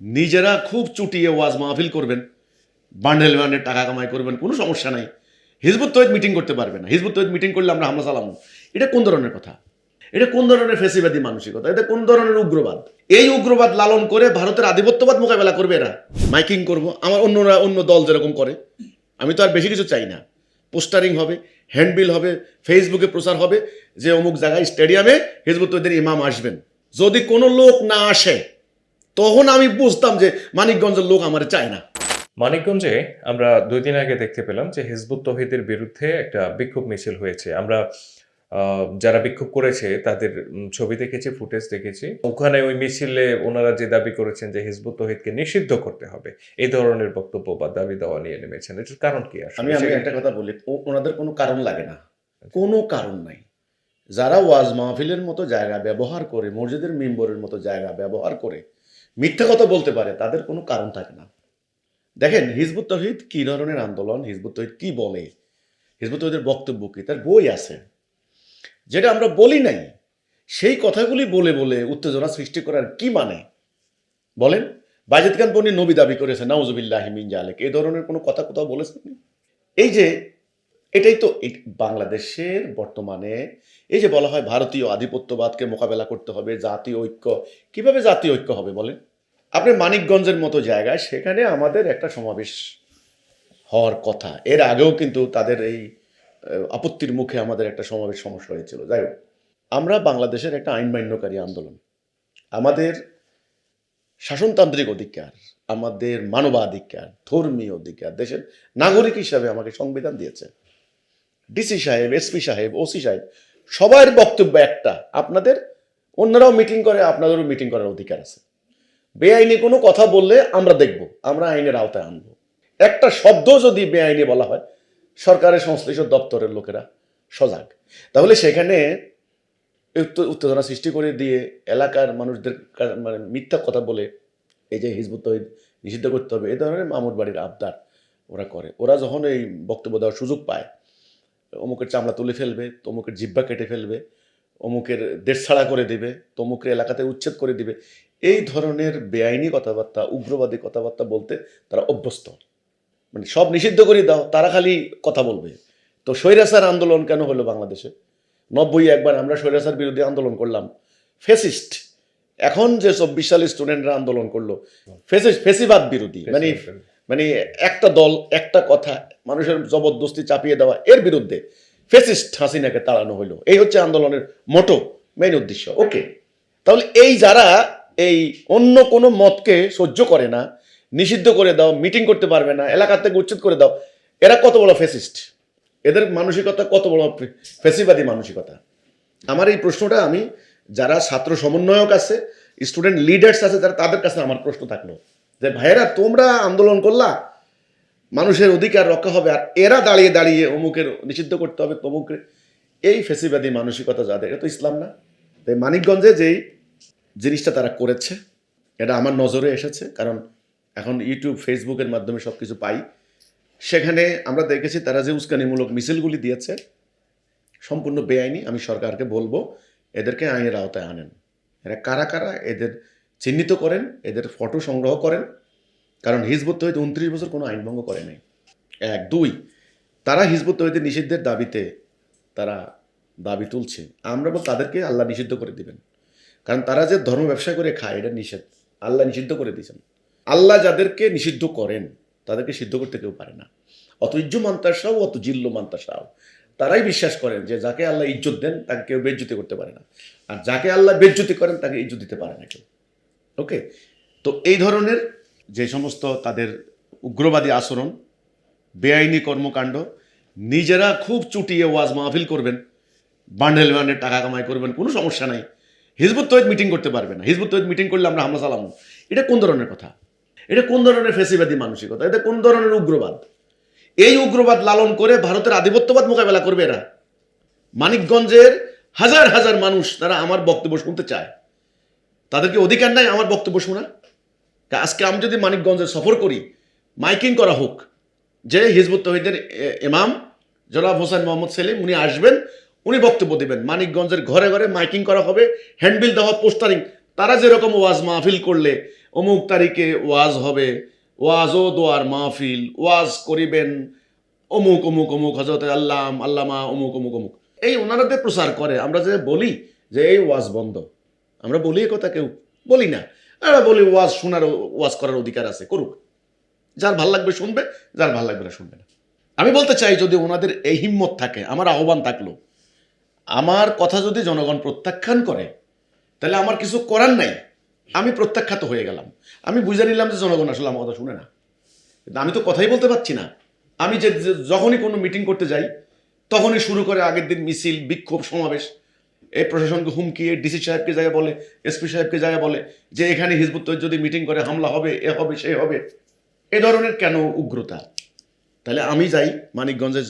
নিজেরা খুব চুটিয়ে ওয়াজ মাহফিল করবেন, বান্ডেল বান্ডেল, টাকা কামাই করবেন, কোনো সমস্যা নাই। হিজবুত তৈদ মিটিং করতে পারবে না। হিজবুত তৈদ মিটিং করলে আমরা হামলা চালামু এটা কোন ধরনের কথা? এটা কোন ধরনের ফেসিবাদী মানসিকতা? এটা কোন ধরনের উগ্রবাদ? এই উগ্রবাদ লালন করে ভারতের আধিপত্যবাদ মোকাবেলা করবে এরা। মাইকিং করব। আমার অন্যরা, অন্য দল যেরকম করে। আমি তো আর বেশি কিছু চাই না। পোস্টারিং হবে, হ্যান্ডবিল হবে, ফেসবুকে প্রচার হবে, যে অমুক জায়গায় স্টেডিয়ামে হিজবুত তৈদের ইমাম আসবেন। যদি কোনো লোক না আসে তখন আমি বুঝতাম যে মানিকগঞ্জের লোক আমার চায় না। মানিকগঞ্জে আমরা দুই দিন আগে দেখতে পেলাম যে হিজবুত তহিদের বিরুদ্ধে একটা বিক্ষোভ মিছিল হয়েছে। আমরা যারা বিক্ষোভ করেছে তাদের ছবি দেখেছি ফুটেজ দেখেছি। ওখানে ওই মিছিলে ওনারা যে দাবি করেছেন যে হিজবুত তহিদকে নিষিদ্ধ করতে হবে এই ধরনের বক্তব্য বা দাবি দেওয়া নিয়ে নেমেছেন। এটার কারণ কি আসলে? আমি আমি একটা কথা বলি ওনাদের কোনো কারণ লাগে না। কোনো কারণ নাই। যারা ওয়াজ মাহফিলের মতো জায়গা ব্যবহার করে মসজিদের মেম্বরের মতো জায়গা ব্যবহার করে মিথ্যা কথা বলতে পারে, তাদের কোনো কারণ থাকে না। দেখেন, হিজবুত তহিদ কি ধরনের আন্দোলন? হিজবুত তহিদ কি বলে? হিজবুত তহিদের বক্তব্য কি? তার বই আছে। যেটা আমরা বলি নাই, সেই কথাগুলি বলে বলে উত্তেজনা সৃষ্টি করার কি মানে? বলেন, বাজেদ খান পন্নী নবী দাবি করেছে, নাউজুবিল্লাহ মিন জালেক। এই ধরনের কোনো কথা কোথাও বলেছেন? এই যে, এটাই তো বাংলাদেশের বর্তমানে এই যে বলা হয় ভারতীয় আধিপত্যবাদকে মোকাবেলা করতে হবে, জাতীয় ঐক্য। কীভাবে জাতীয় ঐক্য হবে বলেন? আপনি মানিকগঞ্জের মতো জায়গায়, সেখানে আমাদের একটা সমাবেশ হওয়ার কথা। এর আগেও কিন্তু তাদের এই আপত্তির মুখে আমাদের একটা সমাবেশ সমস্যা হয়েছিল। যাই হোক, আমরা বাংলাদেশের একটা আইন মান্যকারী আন্দোলন। আমাদের শাসনতান্ত্রিক অধিকার, আমাদের মানবাধিকার, ধর্মীয় অধিকার, দেশের নাগরিক হিসাবে আমাকে সংবিধান দিয়েছে। ডিসি সাহেব, এসপি সাহেব, ওসি সাহেব সবার বক্তব্য একটা। আপনাদের, অন্যরাও মিটিং করে, আপনাদেরও মিটিং করার অধিকার আছে। বেআইনি কোনো কথা বললে আমরা দেখব, আমরা আইনের আওতায় আনব। একটা শব্দ যদি বেআইনি বলা হয়, সরকারের সংশ্লিষ্ট দপ্তরের লোকেরা সজাগ। তাহলে সেখানে উত্তেজনা সৃষ্টি করে দিয়ে এলাকার মানুষদের মানে মিথ্যা কথা বলে এই যে হিজবুত তহিদ নিষিদ্ধ করতে হবে এই ধরনের মামুর বাড়ির আবদার ওরা করে। ওরা যখন এই বক্তব্য দেওয়ার সুযোগ পায়, অমুকের চামড়া তুলে ফেলবে, তমুকের জিব্বা কেটে ফেলবে, অমুকের দেশ ছাড়া করে দিবে, তমুকের এলাকাতে উচ্ছেদ করে দিবে এই ধরনের বেআইনি কথাবার্তা উগ্রবাদী কথাবার্তা বলতে তারা অভ্যস্ত। মানে সব নিষিদ্ধ করে দাও তারা খালি কথা বলবে। তো স্বৈরাচার আন্দোলন কেন হলো বাংলাদেশে? নব্বই একবার আমরা স্বৈরাচার বিরোধী আন্দোলন করলাম। ফেসিস্ট। এখন যে চব্বিশ সালের স্টুডেন্টরা আন্দোলন করল ফেসিস্ট ফেসিবাদ বিরোধী। মানে মানে একটা দল একটা কথা মানুষের জবরদস্তি চাপিয়ে দেওয়া এর বিরুদ্ধে ফেসিস্ট হাসিনাকে তাড়ানো হলো। এই হচ্ছে আন্দোলনের মোটো মেইন উদ্দেশ্য। ওকে তাহলে এই যারা এই অন্য কোনো মতকে সহ্য করে না, নিষিদ্ধ করে দাও মিটিং করতে পারবে না এলাকা থেকে উচ্ছেদ করে দাও। এরা কত বড় ফেসিস্ট এদের মানসিকতা কত বড় ফেসিবাদী মানসিকতা? আমার এই প্রশ্নটা আমি, যারা ছাত্র সমন্বয়ক আছে স্টুডেন্ট লিডার্স আছে যারা তাদের কাছে আমার প্রশ্ন থাকল। যে ভাইয়েরা, তোমরা আন্দোলন করলা, মানুষের অধিকার রক্ষা হবে, আর এরা দাঁড়িয়ে দাঁড়িয়ে অমুকের নিষিদ্ধ করতে হবে, তমুকের। এই ফেসিবাদী মানসিকতা যাদের, এটা তো ইসলাম না। তাই মানিকগঞ্জে যেই জিনিসটা তারা করেছে। এটা আমার নজরে এসেছে, কারণ এখন ইউটিউব ফেসবুকের মাধ্যমে সব কিছু পাই। সেখানে আমরা দেখেছি তারা যে উস্কানিমূলক মিছিলগুলি দিয়েছে, সম্পূর্ণ বেআইনি, আমি সরকারকে বলব, এদেরকে আইনের আওতায় আনেন। এরা কারা কারা, এদের চিহ্নিত করেন, এদের ফটো সংগ্রহ করেন, কারণ হিজবুত তহিদ উনত্রিশ বছর কোনো আইন ভঙ্গ করে নাই। এক, দুই, তারা হিজবুত তহিদের নিষিদ্ধের দাবিতে তারা দাবি তুলছে। আমরা তাদেরকে আল্লাহ নিষিদ্ধ করে দিবেন। কারণ তারা যে ধর্ম ব্যবসা করে খায়, এটা নিষেধ। আল্লাহ নিষিদ্ধ করে দিয়েছেন। আল্লাহ যাদেরকে নিষিদ্ধ করেন, তাদেরকে সিদ্ধ করতে কেউ পারে না। অত ইজ্জু মান্তাসাও অত জিল্ল মান্তাসাও। তারাই বিশ্বাস করেন যে যাকে আল্লাহ ইজ্জত দেন, তাকে কেউ বেজ্জুতি করতে পারে না। আর যাকে আল্লাহ বেজ্জুতি করেন, তাকে ইজ্জত দিতে পারে না কেউ। ওকে? তো এই ধরনের যে সমস্ত তাদের উগ্রবাদী আচরণ, বেআইনি কর্মকাণ্ড, নিজেরা খুব চুটিয়ে ওয়াজ মাহফিল করবেন, বান্ডেল বান্ডেল টাকা কামাই করবেন, কোনো সমস্যা নাই। হিজবুত তৈদ মিটিং করতে পারবে না। হিজবুত তৈদ মিটিং করলে আমরা হামলা চালামু এটা কোন ধরনের কথা? এটা কোন ধরনের ফেসিবাদী মানসিকতা? এটা কোন ধরনের উগ্রবাদ? এই উগ্রবাদ লালন করে ভারতের আধিপত্যবাদ মোকাবেলা করবে এরা। মানিকগঞ্জের হাজার হাজার মানুষ তারা আমার বক্তব্য শুনতে চায়। তাদেরকে অধিকার নাই আমার বক্তব্য শোনা? আজকে আমি যদি মানিকগঞ্জে সফর করি, মাইকিং করা হোক, যে হিজবুত তহিদের ইমাম জনাব হোসেন মোহাম্মদ সেলিম, উনি আসবেন উনি বক্তব্য দেবেন। মানিকগঞ্জের ঘরে ঘরে মাইকিং করা হবে, হ্যান্ডবিল দেওয়া, পোস্টারিং। তারা যেরকম ওয়াজ মাহফিল করলে অমুক তারিখে ওয়াজ হবে ওয়াজ ও দোয়ার মাহফিল, ওয়াজ করিবেন অমুক অমুক অমুক হজরত আল্লাম, আল্লামা, অমুক অমুক অমুক। এই ওনারাদের প্রচার করে, আমরা যে বলি যে এই ওয়াজ বন্ধ, আমরা বলি এ কথা কেউ বলি না। আমরা বলি ওয়াজ শোনার, ওয়াজ করার অধিকার আছে, করুক। যার ভালো লাগবে শুনবে, যার ভালো লাগবে না শুনবে না। আমি বলতে চাই, যদি ওনাদের এই হিম্মত থাকে, আমার আহ্বান থাকল আমার কথা যদি জনগণ প্রত্যাখ্যান করে, তাহলে আমার কিছু করার নাই। আমি প্রত্যাখ্যাত হয়ে গেলাম। আমি বুঝে নিলাম যে জনগণ আসলে আমার কথা শুনে না। কিন্তু আমি তো কথাই বলতে পারছি না। আমি যে যখনই কোনো মিটিং করতে যাই, তখনই শুরু করে আগের দিন মিছিল, বিক্ষোভ, সমাবেশ। এই প্রশাসনকে হুমকি ডিসি সাহেবকে জায়গা বলে, এসপি সাহেবকে জায়গা বলে, যে এখানে হিজবুত যদি মিটিং করে, হামলা হবে, এ হবে, সে হবে, এ ধরনের কেন উগ্রতা? তাহলে আমি যাই, মানিকগঞ্জে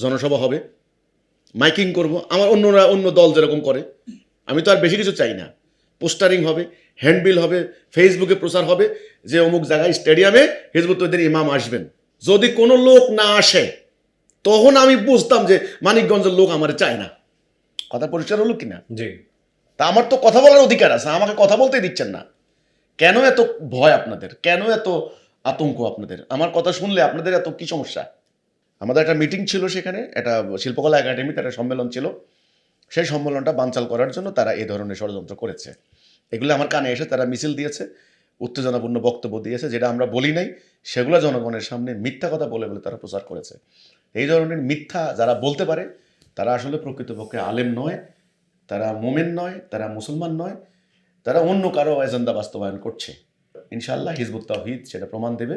জনসভা হবে। মাইকিং করব। আমার অন্যরা অন্য দল যেরকম করে। আমি তো আর বেশি কিছু চাই না। পোস্টারিং হবে হ্যান্ডবিল হবে ফেসবুকে প্রচার হবে যে অমুক জায়গায় স্টেডিয়ামে হিজবুত তৈরির ইমাম আসবেন। যদি কোনো লোক না আসে তখন আমি বুঝতাম যে মানিকগঞ্জের লোক আমার চায় না। কথা পরিষ্কার হলো কিনা? জি। তা আমার তো কথা বলার অধিকার আছে আমাকে কথা বলতেই দিচ্ছেন না। কেন এত ভয় আপনাদের? কেন এত আতঙ্ক আপনাদের? আমার কথা শুনলে আপনাদের এত কি সমস্যা? আমাদের একটা মিটিং ছিল সেখানে, একটা শিল্পকলা একাডেমিতে একটা সম্মেলন ছিল। সেই সম্মেলনটা বানচাল করার জন্য তারা এই ধরনের ষড়যন্ত্র করেছে। এগুলো আমার কানে এসে তারা মিছিল দিয়েছে, উত্তেজনাপূর্ণ বক্তব্য দিয়েছে, যেটা আমরা বলি নাই, সেগুলো জনগণের সামনে মিথ্যা কথা বলে বলে তারা প্রচার করেছে। এই ধরনের মিথ্যা যারা বলতে পারে, তারা আসলে প্রকৃতপক্ষে আলেম নয়, তারা মোমেন নয়, তারা মুসলমান নয়, তারা অন্য কারও এজেন্ডা বাস্তবায়ন করছে। ইনশাআল্লাহ হিজবুত তাহিদ সেটা প্রমাণ দেবে।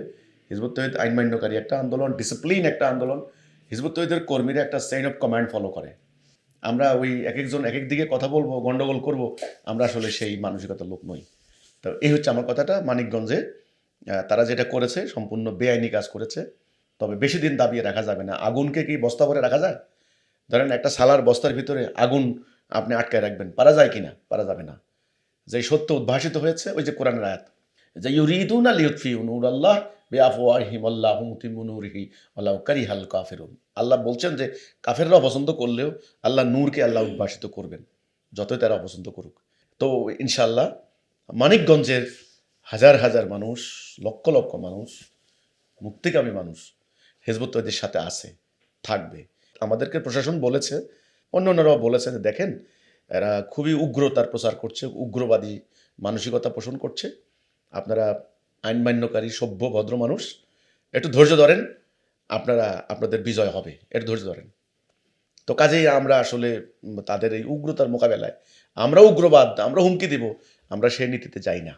হিজবুত আইন মান্যকারী একটা আন্দোলন ডিসিপ্লিন একটা আন্দোলন হিজবুত কর্মীরা একটা চেইন অফ কমান্ড ফলো করে। আমরা ওই এক একজন এক এক দিকে কথা বলব, গন্ডগোল করব, আমরা আসলে সেই মানসিকতার লোক নই। তো এই হচ্ছে আমার কথাটা মানিকগঞ্জে। তারা যেটা করেছে, সম্পূর্ণ বেআইনি কাজ করেছে। তবে বেশি দিন দাবিয়ে রাখা যাবে না। আগুনকে কি বস্তা ভরে রাখা যায়? ধরেন একটা সালার বস্তার ভিতরে আগুন আপনি আটকায় রাখবেন। পারা যায় কি না পারা যাবে না। যে সত্য উদ্ভাসিত হয়েছে, ওই যে কোরআনের আয়াত। যে ইউরিদুন আল ইউতফি নূর আল্লাহ বেআফওয়াহিম আল্লাহ কারিহাল কাফেরুন। আল্লাহ বলছেন যে কাফেররা অপছন্দ করলেও আল্লাহ নূরকে আল্লাহ উদ্ভাসিত করবেন, যতই তারা অপছন্দ করুক। তো ইনশাল্লাহ মানিকগঞ্জের হাজার হাজার মানুষ, লক্ষ লক্ষ মানুষ, মুক্তিকামী মানুষ হেজবত তৈরির সাথে আছে, থাকবে। আমাদেরকে প্রশাসন বলেছে অন্য অন্যরাও বলেছে যে, দেখেন, এরা খুবই উগ্রতার প্রচার করছে, উগ্রবাদী মানসিকতা পোষণ করছে। আপনারা আইন মান্যকারী সভ্য, ভদ্র মানুষ, একটু ধৈর্য ধরেন, আপনারা, আপনাদের বিজয় হবে। একটু ধৈর্য ধরেন। তো কাজেই আমরা আসলে তাদের এই উগ্রতার মোকাবেলায় আমরা উগ্রবাদ, আমরা হুমকি দিব, আমরা সেই নীতিতে যাই না।